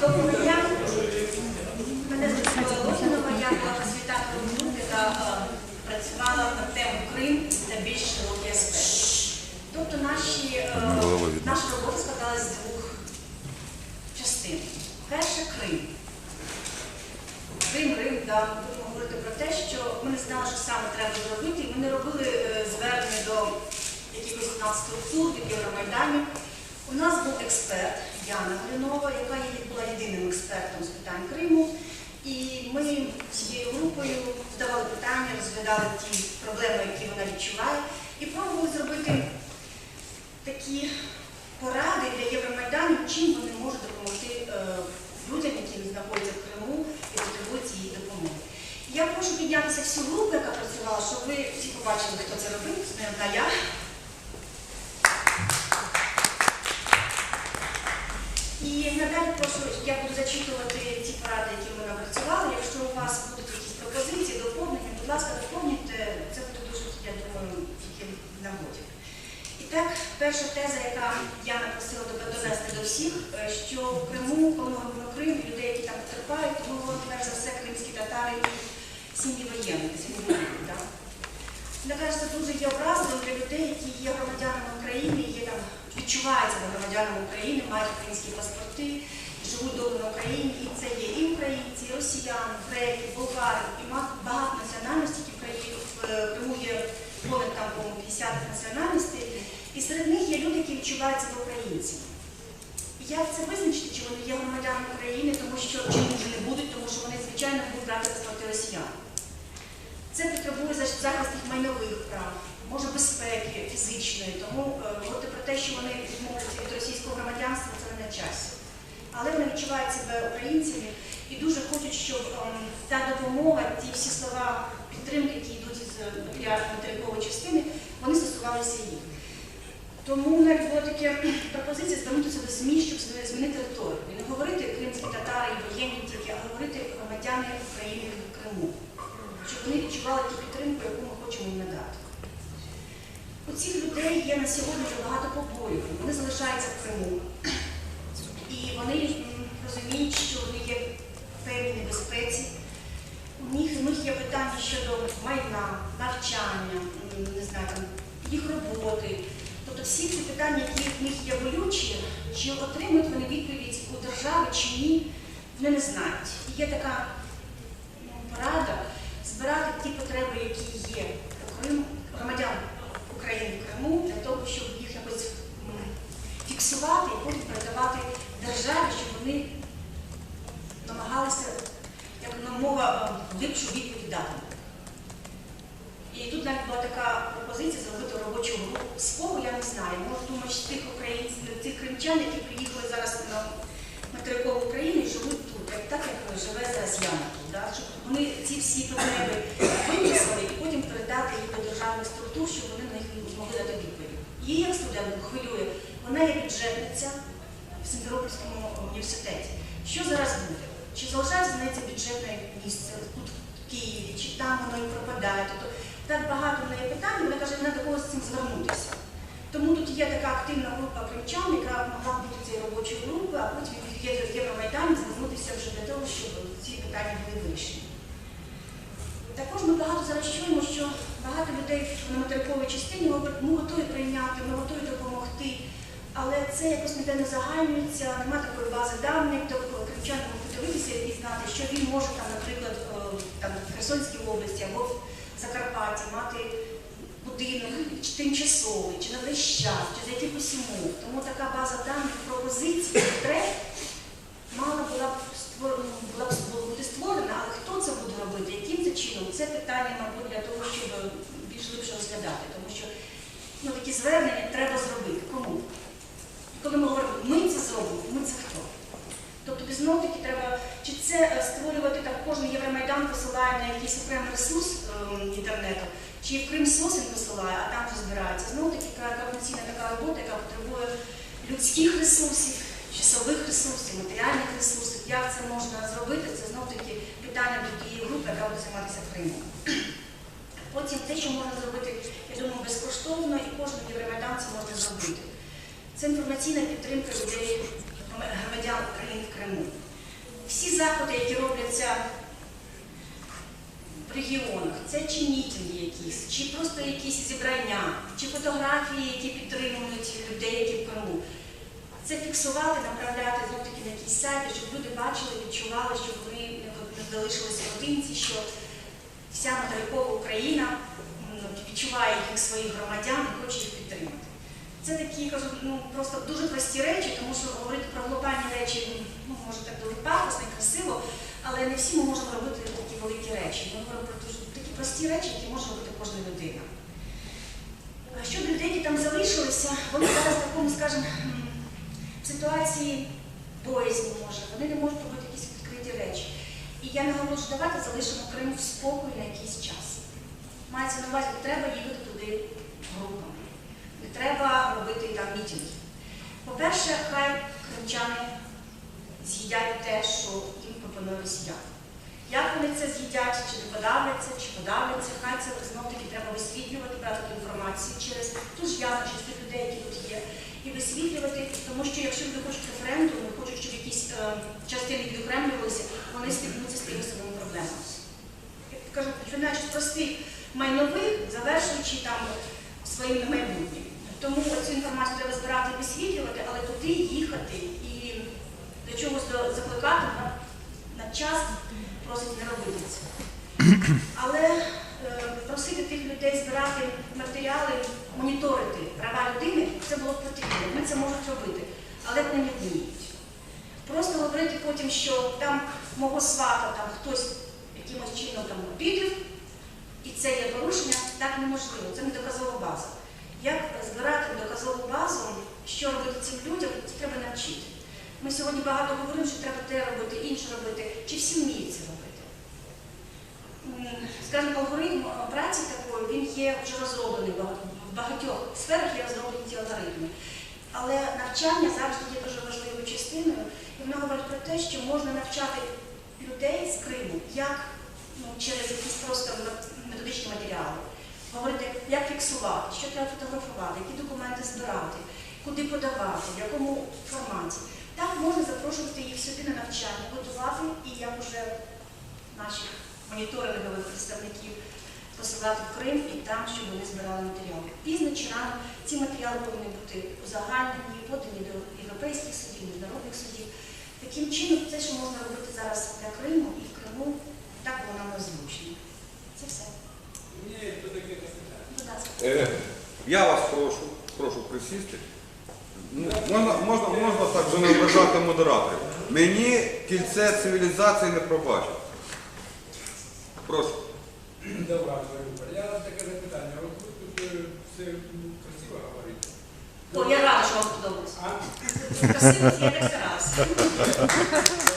Доброго. Мене звати Лосинова, я була фасилітатором групи, яка е, працювала на тему Крим та більш широкий аспект. Тобто е, наша робота складалася з двох частин. Перше Крим. Крим, Рим, да, будемо говорити про те, що ми не знали, що саме треба зробити. і Ми не робили е, звернення до якихось нас структур, від Євромайданів. У нас був експерт Яна Глінова, яка була єдиним експертом з питань Криму. І ми всією групою задавали питання, розглядали ті проблеми, які вона відчуває, і пробували зробити такі поради для Євромайдану, чим вони можуть допомогти е, людям, які знаходяться в Криму і потребують цієї допомоги. Я прошу піднятися всю групу, яка працювала, щоб ви всі побачили, хто це робив, не одна я. І надалі прошу, я буду зачитувати ті поради, які ми напрацювали. Якщо у вас будуть якісь пропозиції, доповнення, будь ласка, доповнюйте. Це буде дуже, я думаю, тільки нагоді. І так, перша теза, яка я напросила донести до всіх, е, що в Криму, коли ми говоримо Крим, людей, які там потерпають, то ми перш за все кримські татари і сім'ї воєнних, сім'ї воєнних. Мені кажеться, дуже є образливим для людей, які є громадянами України, відчувають себе громадянами України, мають українські паспорти, живуть добре на Україні. І це є і українці, і росіяни, греки, болгари, і багато національностей, які в в е, Криму є понад там, по-моєму, 50 національностей. І серед них є люди, які відчувають себе українцями. Як це визначити, чи вони є громадянами України, тому що чи вже не будуть, тому що вони, звичайно, будуть брати паспорти росіян. Це потребує за- захист їх майнових прав, може безпеки фізичної. Тому е, те, що вони відмовляться від російського громадянства, це не на часі. Але вони відчувають себе українцями і дуже хочуть, щоб ем, та допомога, ті всі слова підтримки, які йдуть з матеріальної материкової частини, вони стосувалися їх. Тому навіть була така пропозиція звернутися до ЗМІ, щоб змінити риторику. І не говорити кримські татари і воєнні тільки, а говорити громадяни України в Криму щоб вони відчували ту підтримку, яку ми хочемо їм надати. У цих людей є на сьогодні багато побоїв. Вони залишаються в Криму. І вони розуміють, що вони є в певній небезпеці. У них, у них є питання щодо майна, навчання, не знаю, там, їх роботи. Тобто всі ці питання, які в них є болючі, чи отримують вони відповідь у держави чи ні, вони не знають. І є така ну, порада збирати ті потреби, які є у Криму, громадян України в Криму, для того, щоб їх якось м, фіксувати і потім передавати державі, щоб вони намагалися, як мова, е, глибшу відповідь дати. І тут навіть була така пропозиція зробити робочу групу. З кого я не знаю. Може, думаю, що тих українців, тих кримчан, які приїхали зараз на материкову Україну і живуть тут, як так як живе зараз Яна. Щоб вони ці всі потреби виписали і потім передати їх до державних структур, щоб вони на них змогли дати відповідь. Її як студентку хвилює, вона є бюджетниця в Сімферопольському університеті. Що зараз буде? Чи залишається неї це бюджетне місце в Києві, чи там воно і пропадає? Тобто так багато в неї питань, вона каже, не до когось з цим звернутися. Тому тут є така активна група кримчан, яка могла бути цією робочою групою, а потім від Є- Євромайдані звернутися вже для того, щоб ці питання були вирішені. Також ми багато зараз чуємо, що багато людей на материковій частині говорять, ми готові прийняти, ми готові допомогти. Але це якось ніде не загальнюється, немає такої бази даних, тобто кримчани можуть дивитися і знати, що він може там, наприклад, е, там, в Херсонській області або в Закарпатті мати будинок чи тимчасовий, чи на весь час, чи за якихось умов. Тому така база даних пропозицій, потреб мала була б створена, була б бути створена, але хто це буде робити, яким це чином, це питання, мабуть, для того, щоб більш глибше розглядати. Тому що ну, такі звернення треба зробити. Кому? І коли ми говоримо, ми це зробимо, ми це хто? Тобто без таки треба, чи це е, створювати там кожен Євромайдан посилає на якийсь окремий ресурс ем, інтернету, чи в Крим Сосин посилає, а там вже збирається. Знову таки повноцінна така робота, яка потребує людських ресурсів, часових ресурсів, матеріальних ресурсів. Як це можна зробити? Це знов таки питання до тієї групи, яка буде займатися Кримом. Потім те, що можна зробити, я думаю, безкоштовно, і кожен євромайдан це можна зробити. Це інформаційна підтримка людей громадян України в Криму. Всі заходи, які робляться в регіонах, це чи мітинги якісь, чи просто якісь зібрання, чи фотографії, які підтримують людей, які в Криму. Це фіксувати, направляти знов таки на якісь сайти, щоб люди бачили, відчували, щоб вони не залишилися одинці, що вся материкова Україна відчуває їх своїх громадян і хоче їх підтримати. Це такі кажу, ну просто дуже прості речі, тому що говорити про глобальні речі ну може так дуже пафосно і красиво, але не всі ми можемо робити такі великі речі. Ми говоримо про такі прості речі, які може робити кожна людина. Щодо людей, які там залишилися, вони зараз в такому, скажімо, м, ситуації боязні може, вони не можуть робити якісь відкриті речі. І я не говорю, що давайте залишимо Крим в спокій на якийсь час. Мається на увазі, треба їхати туди групами, треба робити там мітинги. По-перше, хай кримчани з'їдять те, що їм пропонує росіяни. Як вони це з'їдять, чи не подавляться, чи подавляться, хай це знов таки треба висвітлювати, брати інформацію через ту ж явно, через тих людей, які тут є, і висвітлювати, тому що якщо люди хочуть референдум, хочуть, щоб якісь е, частини відокремлювалися, вони стикнуться з тими самими проблемами. Як кажу, починаючи з простих майнових, завершуючи там своїм майбутнім. Тому цю інформацію треба збирати і висвітлювати, але туди їхати і до чогось закликати на, на час просить не робити це. Але е, просити тих людей збирати матеріали, моніторити права людини, це було б потрібно. Вони це можуть робити, але вони не вміють. Просто говорити потім, що там мого свата там хтось якимось чином там обідів, і це є порушення, так неможливо. Це не доказова база. Як збирати доказову базу, що робити цим людям, це треба навчити. Ми сьогодні багато говоримо, що треба те робити, інше робити. Чи всі вміють це робити? Скажімо, алгоритм е, праці такої, він є вже розроблений в багатьох сферах є розроблені ці алгоритми. Але навчання завжди є дуже важливою частиною, і воно говорить про те, що можна навчати людей з Криму, як ну, через якісь просто методичні матеріали. Говорити, як фіксувати, що треба фотографувати, які документи збирати, куди подавати, в якому форматі. Так можна запрошувати їх сюди на навчання, готувати і як уже наших моніторингових представників посилати в Крим і там, щоб вони збирали матеріали. Пізно чи рано ці матеріали повинні бути узагальнені, подані до європейських судів, міжнародних судів. Таким чином, це, що можна робити зараз для Криму і в Криму, так нам зручно. Це все. Е, Я вас прошу, прошу присісти. Ну, можна, можна, можна так же не ображати модераторів. Мені кільце цивілізації не пробачить. Прошу. Марюка. Я таке запитання. От ви тут е, все красиво говорите. О, я рада, що вам сподобалось. А? Красиво, я так старалася.